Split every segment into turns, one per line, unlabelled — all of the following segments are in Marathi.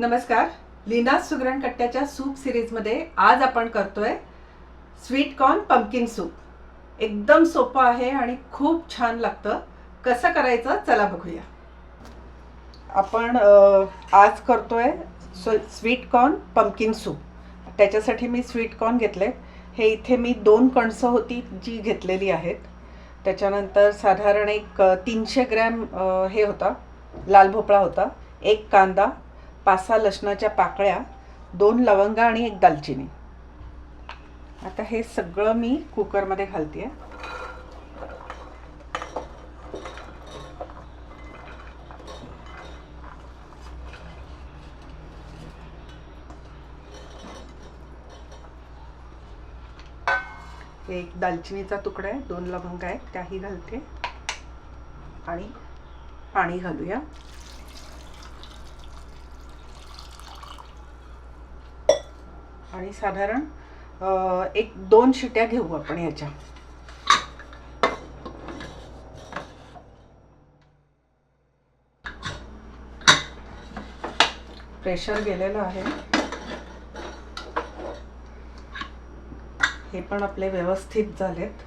नमस्कार. लीना सुगरण कट्ट्याच्या सूप सिरीजमध्ये आज आपण करतोय स्वीट कॉर्न पम्पकिन सूप. एकदम सोपं आहे आणि खूप छान लागतं. कसं करायचं चला बघूया. आपण आज करतोय स्वीट कॉर्न पम्पकिन सूप. त्याच्यासाठी मी स्वीट कॉर्न घेतले. हे इथे मी दोन कणसं होती जी घेतलेली आहेत. त्याच्यानंतर साधारण एक तीनशे ग्रॅम हे होता लाल भोपळा होता एक कांदा पाच सहा लसणाच्या पाकळ्या दोन लवंगा आणि एक दालचिनी. आता हे सगळं मी कुकरमध्ये घालते. एक दालचिनीचा तुकडा आहे दोन लवंग आहेत त्याही घालते. आणि पाणी घालूया. आणि साधारण एक दोन शिट्या घेऊ आपण याच्या. प्रेशर गेलेलं आहे. हे पण आपले व्यवस्थित झालेत.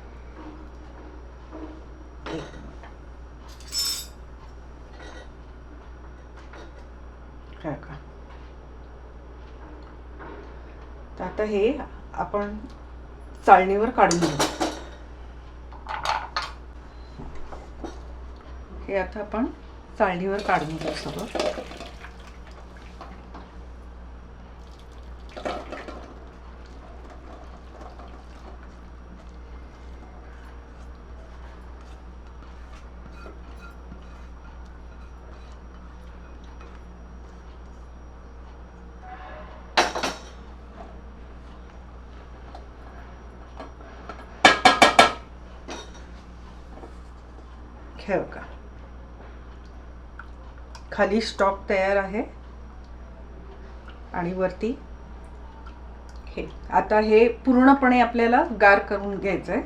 काय का तर आता हे आपण चाळणीवर काढून घेऊ. हे आता आपण चाळणीवर काढून घेऊ सगळं. ठेव का? खाली स्टॉक तयार आहे. आणि वरती हे. आता हे पूर्णपणे आपल्याला गार करून घ्यायचं आहे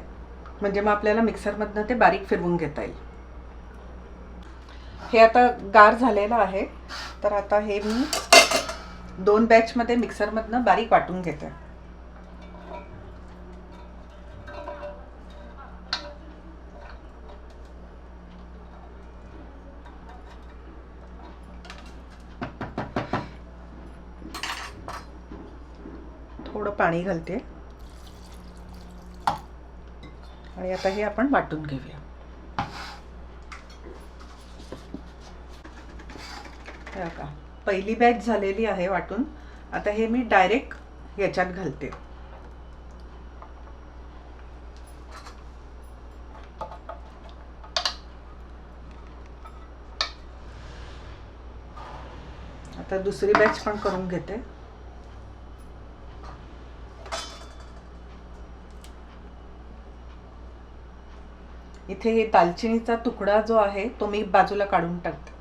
म्हणजे मग आपल्याला मिक्सरमधनं ते बारीक फिरवून घेता येईल. हे आता गार झालेलं आहे. तर आता हे मी दोन बॅचमध्ये मिक्सरमधनं बारीक वाटून घेते. थोडं पाणी घालते. आणि आता हे आपण वाटून घेऊया. का पहिली बॅच झालेली आहे वाटून. आता हे मी डायरेक्ट याच्यात घालते. आता दुसरी बॅच पण करून घेते. इथे हे दालचिनीचा तुकडा जो आहे तो मी बाजूला काढून टाकते.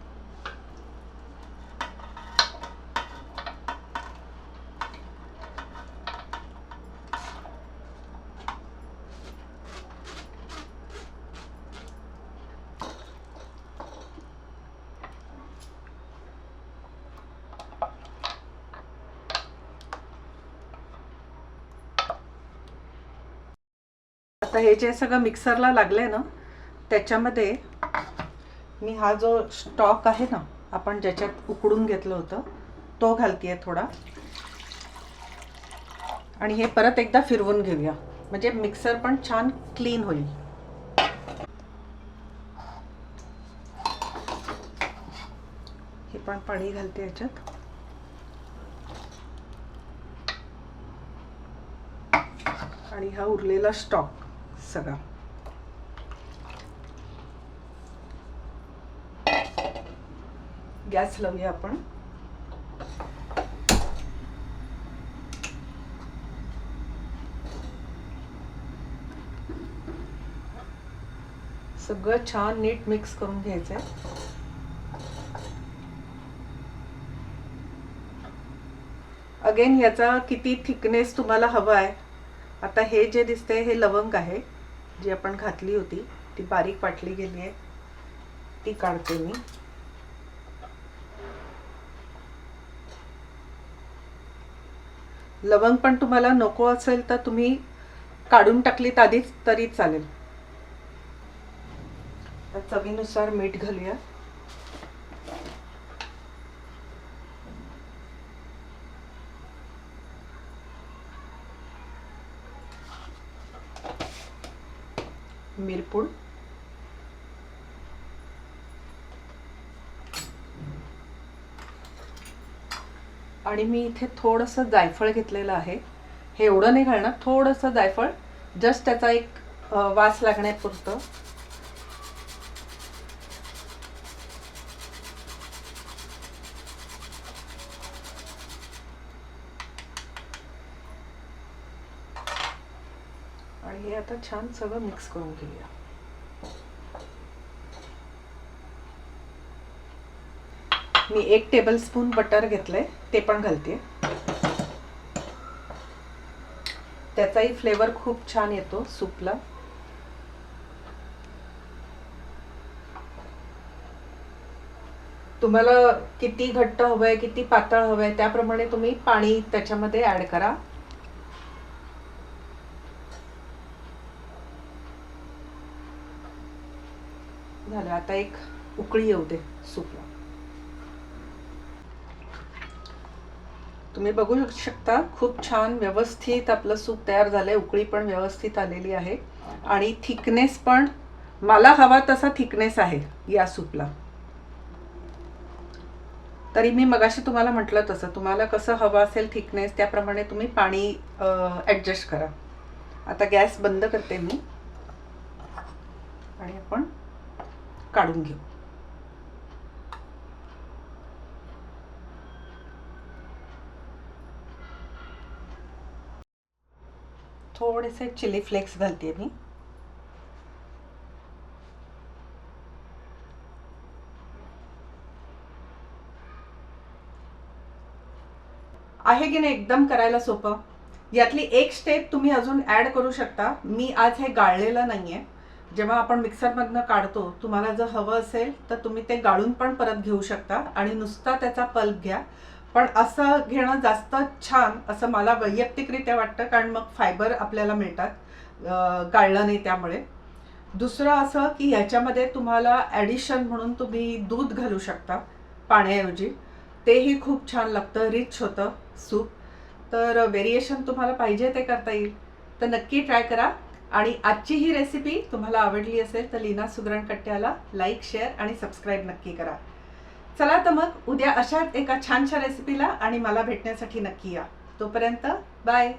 आता हे जे सगळं मिक्सरला लागलंय ना त्याच्यामध्ये मी हा जो स्टॉक आहे ना आपण ज्याच्यात उकडून घेतलं होतं तो घालतीये थोडा. आणि हे परत एकदा फिरवून घेऊया. म्हणजे मिक्सर पण छान क्लीन होईल. हे पण पाणी घालते याच्यात. आणि हा उरलेला स्टॉक सगळा. गॅस लावूया आपण. सगळं छान नीट मिक्स करून घ्यायचंय. अगेन ह्याचा किती थिकनेस तुम्हाला हवा आहे आता हे जे दिसते हे लवंग आहे. जी आपण घातली होती ती बारीक वाटली गेली आहे. ती काढते मी. लवंग पण तुम्हाला नको असेल तर तुम्ही काढून टाकलीत आधीच तरी चालेल. चवीनुसार मीठ घालूया. मिरपूड. आणि मी इथे थोडंसं जायफळ घेतलेलं आहे. हे एवढं नाही घालणार थोडंसं जायफळ जस्ट त्याचा एक वास लागण्यापुरतं. हे आता छान सगळं मिक्स करून घेऊया. मी एक टेबल स्पून बटर घेतलंय ते पण घालते. त्याचाही फ्लेवर खूप छान येतो सूपला तुम्हाला किती घट्ट हवंय किती पातळ हवंय त्याप्रमाणे तुम्ही पाणी त्याच्यामध्ये ऍड करा. झालं. आता एक उकळी येऊ दे सूपला तुम्ही बघू शकता खूप छान व्यवस्थित आपलं सूप तयार झालंय. उकळी पण व्यवस्थित आलेली आहे. आणि थिकनेस पण मला हवा तसा थिकनेस आहे या सूपला. तरी मी मगाशी तुम्हाला म्हटलं तसं तुम्हाला कसं हवं असेल थिकनेस त्याप्रमाणे तुम्ही पाणी ॲडजस्ट करा. आता गॅस बंद करते मी. आणि आपण काढून घेऊ. थोडेसे चिली फ्लेक्स घालते मी. आहे की नाही एकदम करायला सोपं? यातली एक स्टेप तुम्ही अजून ऍड करू शकता. मी आज हे गाळलेलं नाहीये. जेव्हा आपण मिक्सरमधनं काढतो तुम्हाला जर हवं असेल तर तुम्ही ते गाळून पण परत घेऊ शकता आणि नुसता त्याचा पल्प घ्या. पण असं घेणं जास्त छान असं मला वैयक्तिकरित्या वाटतं कारण मग फायबर आपल्याला मिळतात गाळलं नाही त्यामुळे. दुसरं असं की ह्याच्यामध्ये तुम्हाला ॲडिशन म्हणून तुम्ही दूध घालू शकता पाण्याऐवजी. तेही खूप छान लागतं रिच होतं सूप. तर व्हेरिएशन तुम्हाला पाहिजे ते करता येईल. तर नक्की ट्राय करा. आणि आजची ही रेसिपी तुम्हाला आवडली असेल तर लीना सुगरण कट्ट्याला लाईक शेअर आणि सबस्क्राईब नक्की करा. चला तर मग उद्या अशाच एका छानशा रेसिपीला आणि मला भेटण्यासाठी नक्की या. तोपर्यंत बाय